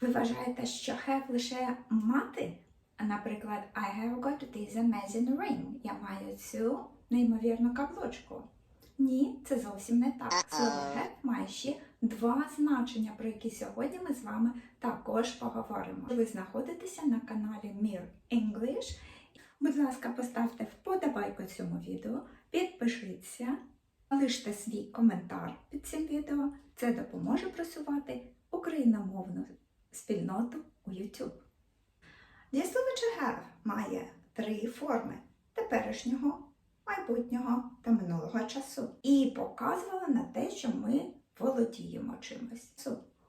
Ви вважаєте, що have лише мати? Наприклад, I have got this amazing ring. Я маю цю неймовірну каблучку. Ні, це зовсім не так. Слово have має ще два значення, про які сьогодні ми з вами також поговоримо. Ви знаходитеся на каналі Mir English. Будь ласка, поставте вподобайку цьому відео, підпишіться, залиште свій коментар під цим відео. Це допоможе просувати україномовну спільноту у YouTube. Дієслово have має три форми теперішнього, майбутнього та минулого часу. І показувала на те, що ми володіємо чимось.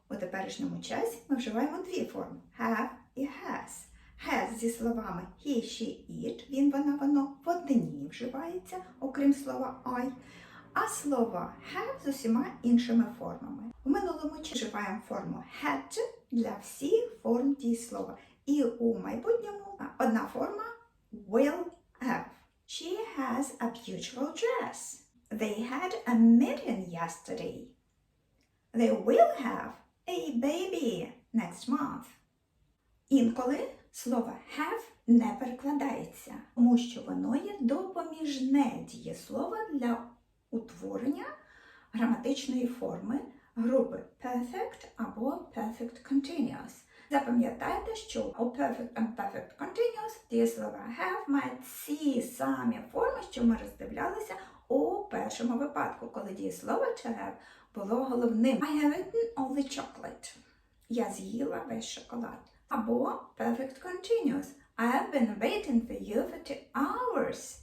У теперішньому часі ми вживаємо дві форми have і has. Has зі словами he, she, it, він, вона, воно в однині вживається, окрім слова I. А слово have з усіма іншими формами. У минулому вживаємо форму had для всіх форм дієслова. І у майбутньому одна форма will have. She has a beautiful dress. They had a meeting yesterday. They will have a baby next month. Інколи слово have не перекладається, тому що воно є допоміжне дієслово для утворення граматичної форми групи perfect або perfect continuous. Запам'ятайте, що у perfect and perfect continuous дієслова have мають ці самі форми, що ми роздивлялися у першому випадку, коли дієслово to have було головним. I have eaten all the chocolate. Я з'їла весь шоколад. Або perfect continuous. I have been waiting for you for two hours.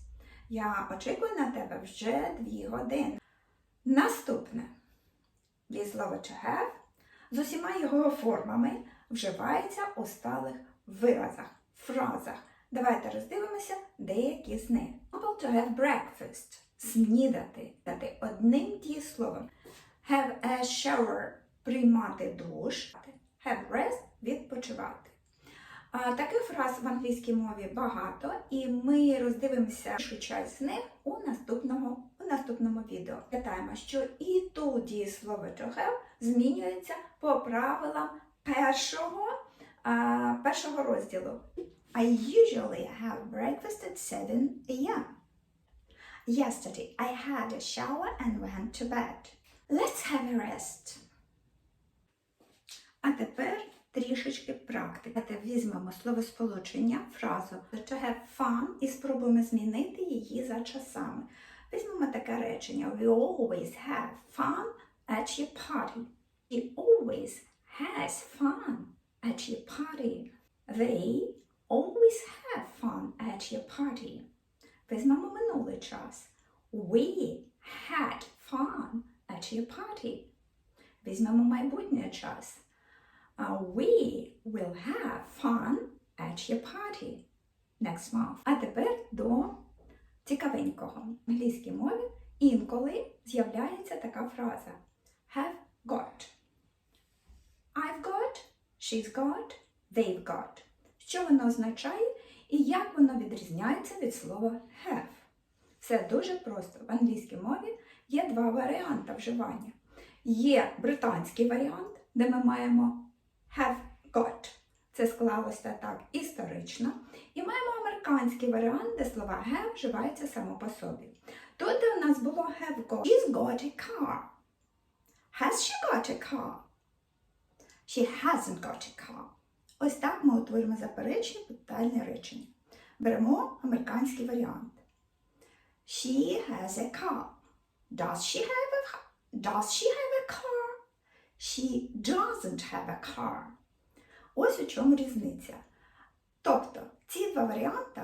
Я очікую на тебе вже дві години. Наступне. Дієслово to have з усіма його формами вживається у сталих виразах, фразах. Давайте роздивимося деякі з них. Example to have breakfast – снідати, дати одним дієсловом. Have a shower – приймати душ. Have rest – відпочивати. Таких фраз в англійській мові багато, і ми роздивимося більшу часть з них у наступному, у наступному відео. Пам'ятаємо, що і тут дієслово to have змінюється по правилам першого, а, першого розділу. I usually have breakfast at 7 a.m. Yesterday I had a shower and went to bed. Let's have a rest. А тепер. Давайте візьмемо словосполучення, фразу to have fun і спробуємо змінити її за часами. Візьмемо таке речення. We always have fun at your party. He always has fun at your party. They always have fun at your party. Візьмемо минулий час. We had fun at your party. Візьмемо майбутній час. Uh, we will have fun at your party next month. А тепер до цікавенького. В англійській мові інколи з'являється така фраза have got. I've got, she's got, they've got. Що воно означає і як воно відрізняється від слова have? Все дуже просто. В англійській мові є два варіанти вживання. Є британський варіант, де ми маємо have got. Це склалося так історично. І маємо американський варіант, де слова have вживаються само по собі. Тут у нас було have got. She's got a car. Has she got a car? She hasn't got a car. Ось так ми утворимо заперечення питальне речення. Беремо американський варіант. She has a car. Does she have a car? Does she have a? She doesn't have a car. Ось у чому різниця. Тобто ці два варіанти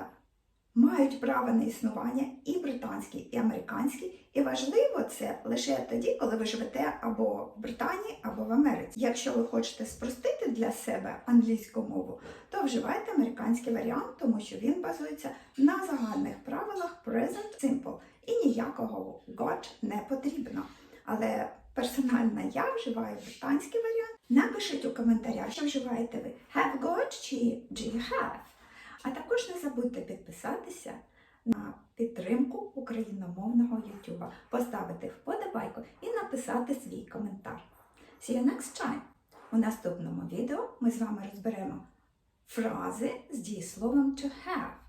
мають право на існування і британський, і американський, і важливо це лише тоді, коли ви живете або в Британії, або в Америці. Якщо ви хочете спростити для себе англійську мову, то вживайте американський варіант, тому що він базується на загальних правилах present simple і ніякого got не потрібно. Але персонально я вживаю британський варіант. Напишіть у коментарях, що вживаєте ви have got чи do you have. А також не забудьте підписатися на підтримку україномовного YouTube, поставити вподобайку і написати свій коментар. See you next time! У наступному відео ми з вами розберемо фрази з дієсловом to have.